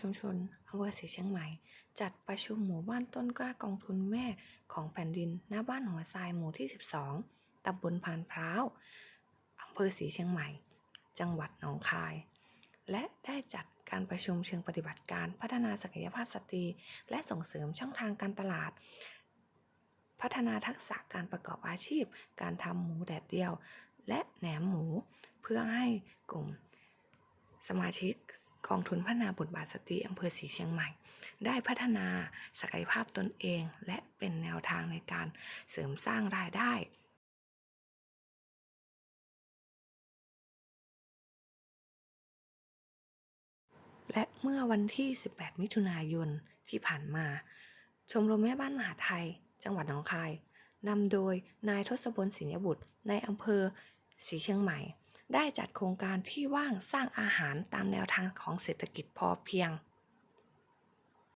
ชุมชนอำเภอศรีเชียงใหม่ จัดประชุมหมู่บ้านต้นกล้ากองทุนแม่ของแผ่นดินหน้าบ้านหัวทรายหมู่ที่ 12ตำบลพานพร้าวอำเภอศรีเชียงใหม่ จังหวัดหนองคาย และได้จัดการประชุมเชิงปฏิบัติการพัฒนาศักยภาพสตรี และส่งเสริมช่องทางการตลาด พัฒนาทักษะการประกอบอาชีพ การทำหมูแดดเดียว และแหนมหมูเพื่อให้กลุ่มสมาชิก กองทุนพัฒนาบทบาทสตรีอำเภอศรีเชียงใหม่ ได้พัฒนาศักยภาพตนเอง และเป็นแนวทางในการเสริมสร้างรายได้และเมื่อวันที่ 18 มิถุนายนที่ผ่านมา ชมรมแม่บ้านมหาไทย จังหวัดหนองคายนำโดยนายทศพลสินยบุตรในอำเภอศรีเชียงใหม่ ได้จัดโครงการที่ว่างสร้างอาหารตามแนวทางของเศรษฐกิจพอเพียง